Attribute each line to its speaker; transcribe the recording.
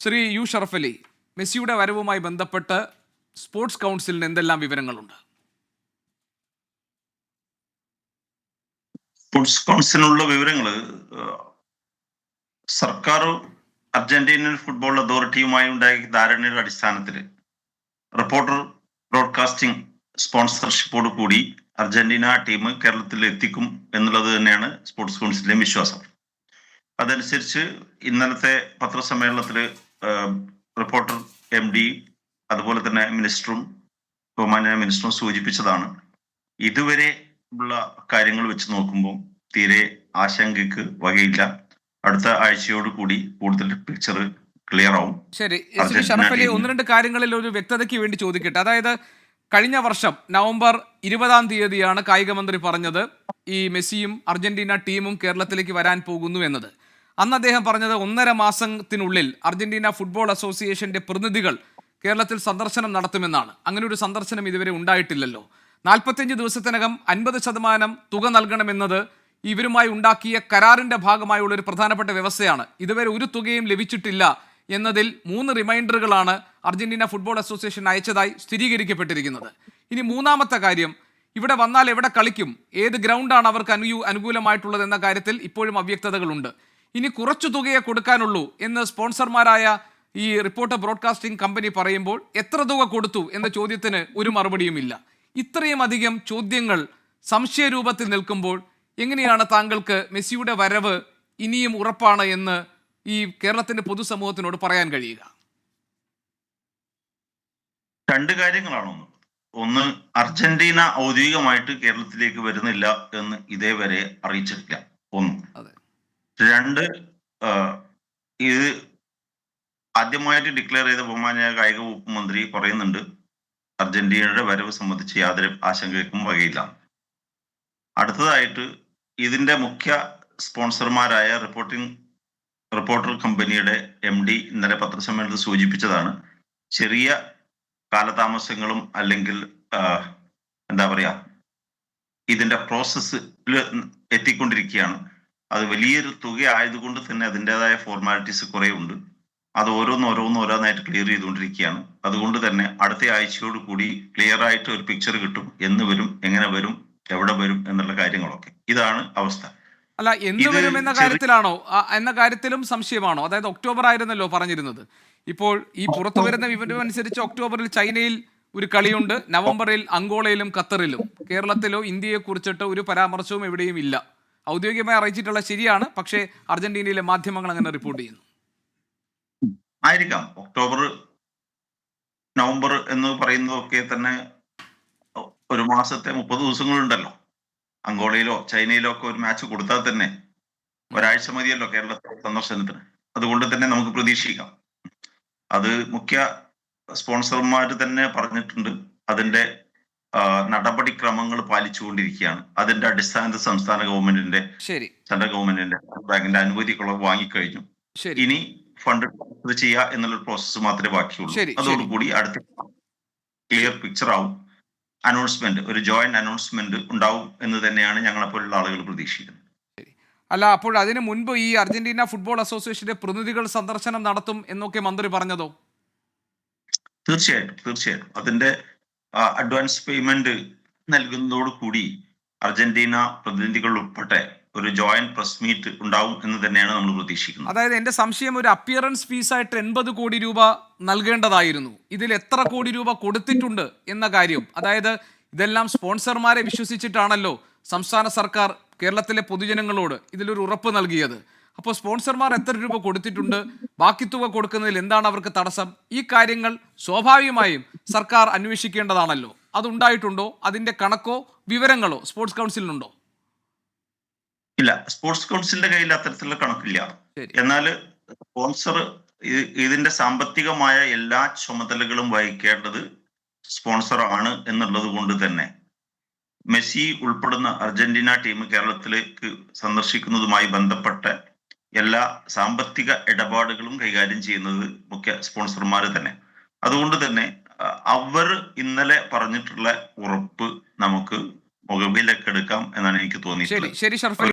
Speaker 1: Shri U Sharaf Ali മെസ്സിയുടെ വരവുമായി ബന്ധപ്പെട്ട് sports കൗൺസിലിന് എന്തെല്ലാം വിവരങ്ങളുണ്ട്?
Speaker 2: സ്പോർട്സ് കൗൺസിലിനുള്ള വിവരങ്ങൾ സർക്കാർ അർജന്റീനിയൻ ഫുട്ബോൾ അതോറിറ്റിയുമായി ഉണ്ടായ ധാരണയുടെ അടിസ്ഥാനത്തിൽ റിപ്പോർട്ടർ ബ്രോഡ്കാസ്റ്റിംഗ് സ്പോൺസർഷിപ്പോട് കൂടി അർജന്റീന ടീം കേരളത്തിൽ എത്തിക്കും എന്നുള്ളത് തന്നെയാണ് സ്പോർട്സ് കൗൺസിലിന്റെ വിശ്വാസം. അതനുസരിച്ച് ഇന്നലത്തെ പത്രസമ്മേളനത്തിൽ റിപ്പോർട്ടർ എം ഡി അതുപോലെ തന്നെ മിനിസ്റ്ററും ബഹുമാന്യ മിനിസ്റ്ററും സൂചിപ്പിച്ചതാണ്. ഇതുവരെ ഉള്ള കാര്യങ്ങൾ വെച്ച് നോക്കുമ്പോൾ തീരെ ആശങ്കയ്ക്ക് വകയില്ല. അടുത്ത ആഴ്ചയോട് കൂടി കൂടുതൽ പിക്ചർ ക്ലിയർ ആവും.
Speaker 1: ശരി ഷറഫ് അലി ഒന്ന് രണ്ട് കാര്യങ്ങളിൽ ഒരു വ്യക്തതയ്ക്ക് വേണ്ടി ചോദിക്കട്ടെ. അതായത് കഴിഞ്ഞ വർഷം നവംബർ ഇരുപതാം തീയതിയാണ് കായിക മന്ത്രി പറഞ്ഞത് ഈ മെസ്സിയും അർജന്റീന ടീമും കേരളത്തിലേക്ക് വരാൻ പോകുന്നു എന്നത്. അന്ന് അദ്ദേഹം പറഞ്ഞത് ഒന്നര മാസത്തിനുള്ളിൽ അർജന്റീന ഫുട്ബോൾ അസോസിയേഷന്റെ പ്രതിനിധികൾ കേരളത്തിൽ സന്ദർശനം നടത്തുമെന്നാണ്. അങ്ങനെ ഒരു സന്ദർശനം ഇതുവരെ ഉണ്ടായിട്ടില്ലല്ലോ. നാൽപ്പത്തിയഞ്ച് ദിവസത്തിനകം അൻപത് ശതമാനം തുക നൽകണമെന്നത് ഇവരുമായി ഉണ്ടാക്കിയ കരാറിന്റെ ഭാഗമായുള്ള ഒരു പ്രധാനപ്പെട്ട വ്യവസ്ഥയാണ്. ഇതുവരെ ഒരു തുകയും ലഭിച്ചിട്ടില്ല എന്നതിൽ മൂന്ന് റിമൈൻഡറുകളാണ് അർജന്റീന ഫുട്ബോൾ അസോസിയേഷൻ അയച്ചതായി സ്ഥിരീകരിക്കപ്പെട്ടിരിക്കുന്നത്. ഇനി മൂന്നാമത്തെ കാര്യം ഇവിടെ വന്നാൽ എവിടെ കളിക്കും? ഏത് ഗ്രൗണ്ടാണ് അവർക്ക് അനു അനുകൂലമായിട്ടുള്ളത് എന്ന കാര്യത്തിൽ ഇപ്പോഴും അവ്യക്തതകളുണ്ട്. ഇനി കുറച്ചു തുകയെ കൊടുക്കാനുള്ളൂ എന്ന് സ്പോൺസർമാരായ ഈ റിപ്പോർട്ടർ ബ്രോഡ്കാസ്റ്റിംഗ് കമ്പനി പറയുമ്പോൾ എത്ര തുക കൊടുത്തു എന്ന ചോദ്യത്തിന് ഒരു മറുപടിയുമില്ല ഇത്രയും അധികം ചോദ്യങ്ങൾ സംശയരൂപത്തിൽ നിൽക്കുമ്പോൾ എങ്ങനെയാണ് താങ്കൾക്ക് മെസ്സിയുടെ വരവ് ഇനിയും ഉറപ്പാണ് എന്ന് ഈ കേരളത്തിന്റെ പൊതുസമൂഹത്തിനോട് പറയാൻ കഴിയുക?
Speaker 2: രണ്ട് കാര്യങ്ങളാണ് ഒന്ന്. ഒന്ന് അർജന്റീന ഔദ്യോഗികമായിട്ട് കേരളത്തിലേക്ക് വരുന്നില്ല എന്ന് ഇതേവരെ അറിയിച്ചിട്ടില്ല. ഒന്ന്
Speaker 1: അതെ.
Speaker 2: രണ്ട് ഇത് ആദ്യമായിട്ട് ഡിക്ലെയർ ചെയ്ത ബഹുമാനായ കായിക വകുപ്പ് മന്ത്രി പറയുന്നുണ്ട് അർജന്റീനയുടെ വരവ് സംബന്ധിച്ച് യാതൊരു ആശങ്കയ്ക്കും വകയില്ല. അടുത്തതായിട്ട് ഇതിന്റെ മുഖ്യ സ്പോൺസർമാരായ റിപ്പോർട്ടിംഗ് റിപ്പോർട്ടർ കമ്പനിയുടെ എം ഡി ഇന്നലെ പത്രസമ്മേളനത്തിൽ സൂചിപ്പിച്ചതാണ് ചെറിയ കാലതാമസങ്ങളും അല്ലെങ്കിൽ എന്താ പറയാ ഇതിന്റെ പ്രോസസ്സിൽ എത്തിക്കൊണ്ടിരിക്കുകയാണ്. അത് വലിയൊരു തുക ആയതുകൊണ്ട് തന്നെ അതിന്റെതായ ഫോർമാലിറ്റീസ് കുറേ ഉണ്ട് അത് ഓരോന്ന് ഓരോന്ന് ഓരോന്നായിട്ട് ക്ലിയർ ചെയ്തുകൊണ്ടിരിക്കുകയാണ്. അതുകൊണ്ട് തന്നെ അടുത്ത ആഴ്ചയോട് കൂടി ക്ലിയർ ആയിട്ട് ഒരു പിക്ചർ കിട്ടും. എന്ന് വരും എങ്ങനെ വരും എവിടെ വരും എന്നുള്ള കാര്യങ്ങളൊക്കെ. ഇതാണ് അവസ്ഥ.
Speaker 1: അല്ല എന്ന് വരും എന്ന കാര്യത്തിലാണോ? എന്ന കാര്യത്തിലും സംശയമാണോ? അതായത് ഒക്ടോബർ ആയിരുന്നല്ലോ പറഞ്ഞിരുന്നത്. ഇപ്പോൾ ഈ പുറത്തു വരുന്ന വിവരം അനുസരിച്ച് ഒക്ടോബറിൽ ചൈനയിൽ ഒരു കളിയുണ്ട് നവംബറിൽ അങ്കോളയിലും ഖത്തറിലും. കേരളത്തിലോ ഇന്ത്യയെ കുറിച്ചിട്ട് ഒരു പരാമർശവും എവിടെയും ഇല്ല. ഔദ്യോഗികമായി അറിയിച്ചിട്ടുള്ള ശരിയാണ്. പക്ഷേ അർജന്റീനയിലെ മാധ്യമങ്ങൾ അങ്ങനെ റിപ്പോർട്ട് ചെയ്യുന്നു.
Speaker 2: ആയിരിക്കാം. ഒക്ടോബർ നവംബർ എന്ന് പറയുന്നതൊക്കെ തന്നെ ഒരു മാസത്തെ മുപ്പത് ദിവസങ്ങളുണ്ടല്ലോ. അങ്കോളയിലോ ചൈനയിലോ ഒക്കെ ഒരു മാച്ച് കൊടുത്താൽ തന്നെ ഒരാഴ്ച മതിയല്ലോ കേരളത്തിലെ സന്ദർശനത്തിന്. അതുകൊണ്ട് തന്നെ നമുക്ക് പ്രതീക്ഷിക്കാം. അത് മുഖ്യ സ്പോൺസർമാർ തന്നെ പറഞ്ഞിട്ടുണ്ട്. അതിന്റെ നടപടിക്രമങ്ങൾ പാലിച്ചുകൊണ്ടിരിക്കുകയാണ്. അതിന്റെ അടിസ്ഥാനത്തിൽ സംസ്ഥാന ഗവൺമെന്റിന്റെ
Speaker 1: ശരി.
Speaker 2: സെൻട്രൽ ഗവൺമെന്റിന്റെ ബാങ്കിന്റെ അനുമതികളൊക്കെ വാങ്ങിക്കഴിഞ്ഞു. ഇനി ഫണ്ട് ട്രാൻസ്ഫർ ചെയ്യുക എന്നുള്ള പ്രോസസ്സ് മാത്രമേ ബാക്കിയുള്ളൂ. അതോടുകൂടി അടുത്ത ക്ലിയർ പിക്ചർ ആവും. അനൗൺസ്മെന്റ് ഒരു ജോയിന്റ് അനൗൺസ്മെന്റ് ഉണ്ടാവും എന്ന് തന്നെയാണ് ഞങ്ങളെ പോലുള്ള ആളുകൾ പ്രതീക്ഷിക്കുന്നത്.
Speaker 1: അല്ല അപ്പോൾ അതിനു മുൻപ് ഈ അർജന്റീന ഫുട്ബോൾ അസോസിയേഷന്റെ പ്രതിനിധികൾ സന്ദർശനം നടത്തും എന്നൊക്കെ മന്ത്രി പറഞ്ഞതോ?
Speaker 2: തീർച്ചയായിട്ടും തീർച്ചയായിട്ടും. അതിന്റെ അഡ്വാൻസ് പേയ്മെന്റ് നൽകുന്നതോട് കൂടി അർജന്റീന പ്രതിനിധികൾ ഉൾപ്പെടെ ഒരു ജോയിന്റ് പ്രസ് മീറ്റ് ഉണ്ടാവും എന്ന് തന്നെയാണ് നമ്മൾ പ്രതീക്ഷിക്കുന്നത്.
Speaker 1: അതായത് എന്റെ സംശയം ഒരു അപ്പിയറൻസ് ഫീസ് ആയിട്ട് എൺപത് കോടി രൂപ നൽകേണ്ടതായിരുന്നു. ഇതിൽ എത്ര കോടി രൂപ കൊടുത്തിട്ടുണ്ട് എന്ന കാര്യം. അതായത് ഇതെല്ലാം സ്പോൺസർമാരെ വിശ്വസിച്ചിട്ടാണല്ലോ സംസ്ഥാന സർക്കാർ കേരളത്തിലെ പൊതുജനങ്ങളോട് ഇതിലൊരു ഉറപ്പ് നൽകിയത്. അപ്പോൾ സ്പോൺസർമാർ എത്ര രൂപ കൊടുത്തിട്ടുണ്ട്? ബാക്കി തുക കൊടുക്കുന്നതിൽ എന്താണ് അവർക്ക് തടസ്സം? ഈ കാര്യങ്ങൾ സ്വാഭാവികമായും സർക്കാർ അന്വേഷിക്കേണ്ടതാണല്ലോ. അതുണ്ടായിട്ടുണ്ടോ? അതിന്റെ കണക്കോ വിവരങ്ങളോ സ്പോർട്സ് കൗൺസിലിനുണ്ടോ?
Speaker 2: ഇല്ല സ്പോർട്സ് കൗൺസിലിന്റെ കയ്യിൽ അത്തരത്തിലുള്ള കണക്കില്ല. എന്നാൽ സ്പോൺസർ ഇതിന്റെ സാമ്പത്തികമായ എല്ലാ ചുമതലകളും വഹിക്കേണ്ടത് സ്പോൺസർ ആണ് എന്നുള്ളത് കൊണ്ട് തന്നെ. മെസ്സി ഉൾപ്പെടുന്ന അർജന്റീന ടീം കേരളത്തിലേക്ക് സന്ദർശിക്കുന്നതുമായി ബന്ധപ്പെട്ട എല്ലാ സാമ്പത്തിക ഇടപാടുകളും കൈകാര്യം ചെയ്യുന്നത് മുഖ്യ സ്പോൺസർമാർ തന്നെ. അതുകൊണ്ട് തന്നെ അവർ ഇന്നലെ പറഞ്ഞിട്ടുള്ള ഉറപ്പ് നമുക്ക് മുഖവിലേക്ക് എടുക്കാം എന്നാണ് എനിക്ക്
Speaker 1: തോന്നിയത്